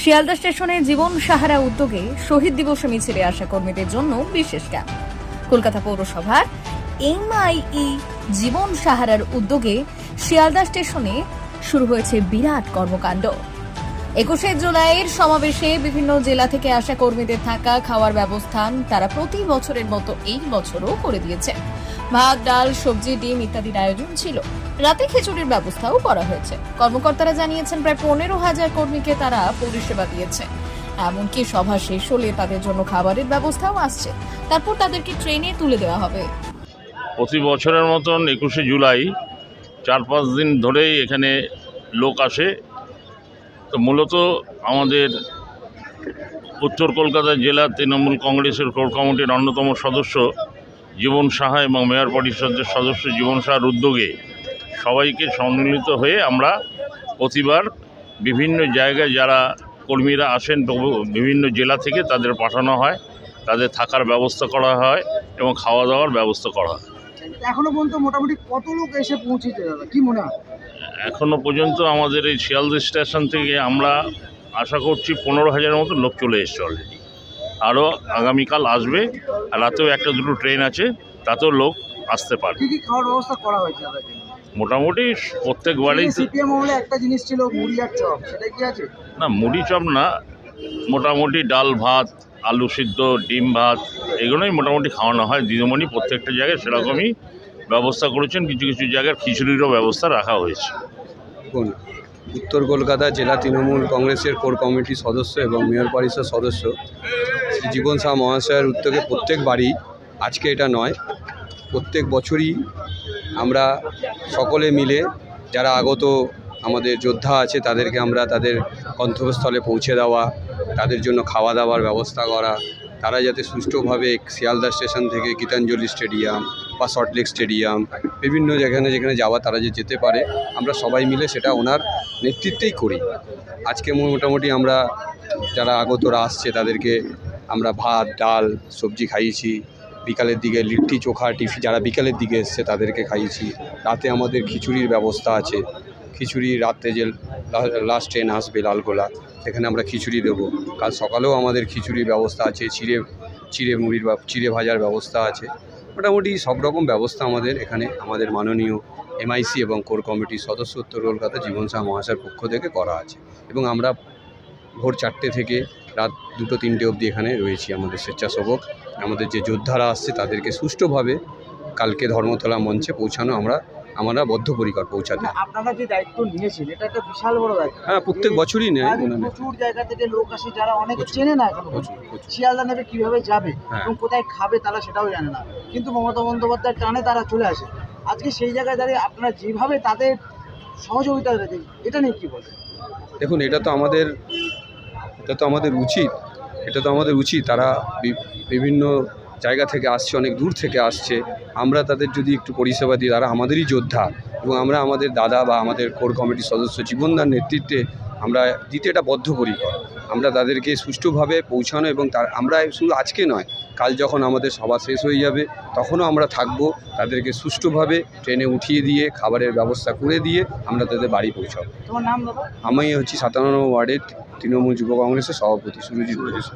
শিয়ালদা স্টেশনে জীবন সাহারা উদ্যোগে শহীদ দিবস মিছিলে আসা কর্মীদের জন্য বিশেষ ক্যাম্প। কলকাতা পৌরসভার এমআইই জীবন সাহারার উদ্যোগে শিয়ালদা স্টেশনে শুরু হয়েছে বিরাট কর্মকাণ্ড। একুশে জুলাইয়ের সমাবেশে বিভিন্ন জেলা থেকে আসা কর্মীদের থাকা খাওয়ার ব্যবস্থান তারা প্রতি বছরের মতো এই বছরও করে দিয়েছে। ভাত, ডাল, সবজি, ডিম ইত্যাদির আয়োজন ছিল। রাতে খিচুড়ির ব্যবস্থাও করা হয়েছে। কর্মকর্তারা জানিয়েছেন, প্রায় পনেরো হাজার কর্মীকে তারা পরিষেবা দিয়েছে। এমনকি সভা শেষ হলে তাদের জন্য খাবারের ব্যবস্থাও আসছে। তারপর তাদেরকে ট্রেনে তুলে দেওয়া হবে। প্রতি বছরের মতন একুশে জুলাই, চার পাঁচ দিন ধরেই এখানে লোক আসে। তো মূলত আমাদের উত্তর কলকাতা জেলা তৃণমূল কংগ্রেসের কোর কমিটির অন্যতম সদস্য জীবন সাহা এবং মেয়র পরিষদের সদস্য জীবন সাহার উদ্যোগে সবাইকে সম্মিলিত হয়ে আমরা প্রতিবার বিভিন্ন জায়গায় যারা কর্মীরা আসেন বিভিন্ন জেলা থেকে তাদের পাঠানো হয়, তাদের থাকার ব্যবস্থা করা হয় এবং খাওয়া দাওয়ার ব্যবস্থা করা হয়। এখনও পর্যন্ত মোটামুটি কত লোক এসে পৌঁছেছে দাদা? কি মনে হয়? এখনও পর্যন্ত আমাদের এই শিয়ালদা স্টেশন থেকে আমরা আশা করছি পনেরো হাজারের মতো লোক চলে এসছে অলরেডি আরও আগামীকাল আসবে আর রাতেও একটা দুটো ট্রেন আছে তাতেও লোক আসতে পারে। কি কি খাওয়ার ব্যবস্থা করা হয়েছে মোটামুটি প্রত্যেক বাড়িতে সিপিএম আমলে একটা জিনিস ছিল মুড়ি আর চপ সেটা কি আছে? না মুড়ি চপ না মোটামুটি ডাল ভাত আলু সিদ্ধ ডিম ভাত এগুলোই মোটামুটি খাওয়ানো হয় দিদিমণি প্রত্যেকটা জায়গায় সেরকমই ব্যবস্থা করেছেন, কিছু কিছু জায়গায় খিচুড়িরও ব্যবস্থা রাখা হয়েছে। উত্তর কলকাতা জেলা তৃণমূল কংগ্রেসের কোর কমিটির সদস্য এবং মেয়র পরিষদ সদস্য শ্রী জীবন শাহ মহাশয়ের উদ্যোগে প্রত্যেক বাড়ি আজকে এটা নয়, প্রত্যেক বছরই আমরা সকলে মিলে, যারা আগত আমাদের যোদ্ধা আছে, তাদেরকে আমরা তাদের গন্তব্যস্থলে পৌঁছে দেওয়া, তাদের জন্য খাওয়া দাওয়ার ব্যবস্থা করা তারা যাতে সুষ্ঠুভাবে শিয়ালদা স্টেশন থেকে গীতাঞ্জলি স্টেডিয়াম বা সল্টলেক স্টেডিয়াম, বিভিন্ন যেখানে যেখানে যাওয়া তারা যে যেতে পারে, আমরা সবাই মিলে সেটা ওনার নেতৃত্বেই করি। আজকে মোটামুটি আমরা যারা আগতরা আসছে তাদেরকে আমরা ভাত, ডাল, সবজি খাইয়েছি। বিকালের দিকে লিট্টি, চোখা, টিফি, যারা বিকালের দিকে এসছে তাদেরকে খাইয়েছি। রাতে আমাদের খিচুড়ির ব্যবস্থা আছে। খিচুড়ি রাত্রে যে লাস্ট ট্রেন আসবে লালগোলা, সেখানে আমরা খিচুড়ি দেবো। কাল সকালেও আমাদের খিচুড়ির ব্যবস্থা আছে, চিড়ে চিড়ে মুড়ির বা চিড়ে ভাজার ব্যবস্থা আছে। মোটামুটি সব রকম ব্যবস্থা আমাদের এখানে, আমাদের মাননীয় এমআইসি এবং কোর কমিটির সদস্য উত্তর কলকাতা জীবন শাহ মহাশয়ের পক্ষ থেকে করা আছে। এবং আমরা ভোর চারটে থেকে রাত দুটো, তিনটে অবধি এখানে রয়েছি আমাদের স্বেচ্ছাসেবক। আমাদের যে যোদ্ধারা আসছে, তাদেরকে সুষ্ঠুভাবে কালকে ধর্মতলা মঞ্চে পৌঁছানো আমরা আমরা বদ্ধপরিকর পৌঁছাতে। মানে আপনারা যে দায়িত্ব নিয়েছেন এটা একটা বিশাল বড় দায়িত্ব। হ্যাঁ প্রত্যেক বছরই নেয় প্রচুর জায়গা থেকে লোক আসে যারা অনেকে চেনে না এখন। শিয়ালদা থেকে কীভাবে যাবে হ্যাঁ। এবং কোথায় খাবে তারা সেটাও জানে না। কিন্তু মমতা বন্দ্যোপাধ্যায়ের টানে তারা চলে আসে। আজকে সেই জায়গায় দাঁড়িয়ে আপনারা যেভাবে তাদের সহযোগিতা দেন এটা নিয়ে কি বলবেন? দেখুন এটা তো আমাদের এটা তো আমাদের উচিত। এটা তো আমাদের উচিত। তারা বিভিন্ন জায়গা থেকে আসছে অনেক দূর থেকে আসছে। আমরা তাদের যদি একটু পরিষেবা দিই তারা আমাদেরই যোদ্ধা এবং আমরা আমাদের দাদা বা আমাদের কোর কমিটির সদস্য জীবনদার নেতৃত্বে আমরা দিতে এটা বদ্ধপরিকর। আমরা তাদেরকে সুষ্ঠুভাবে পৌঁছানো এবং তার আমরা শুধু আজকে নয় কাল যখন আমাদের সভা শেষ হয়ে যাবে তখনও আমরা থাকব তাদেরকে সুষ্ঠুভাবে ট্রেনে উঠিয়ে দিয়ে খাবারের ব্যবস্থা করে দিয়ে আমরা তাদের বাড়ি পৌঁছাবো। তোমার নাম দাদা আমি হচ্ছি সাতান্ন ওয়ার্ডের তৃণমূল যুব কংগ্রেসের সভাপতি সুরজিৎ ঘোষ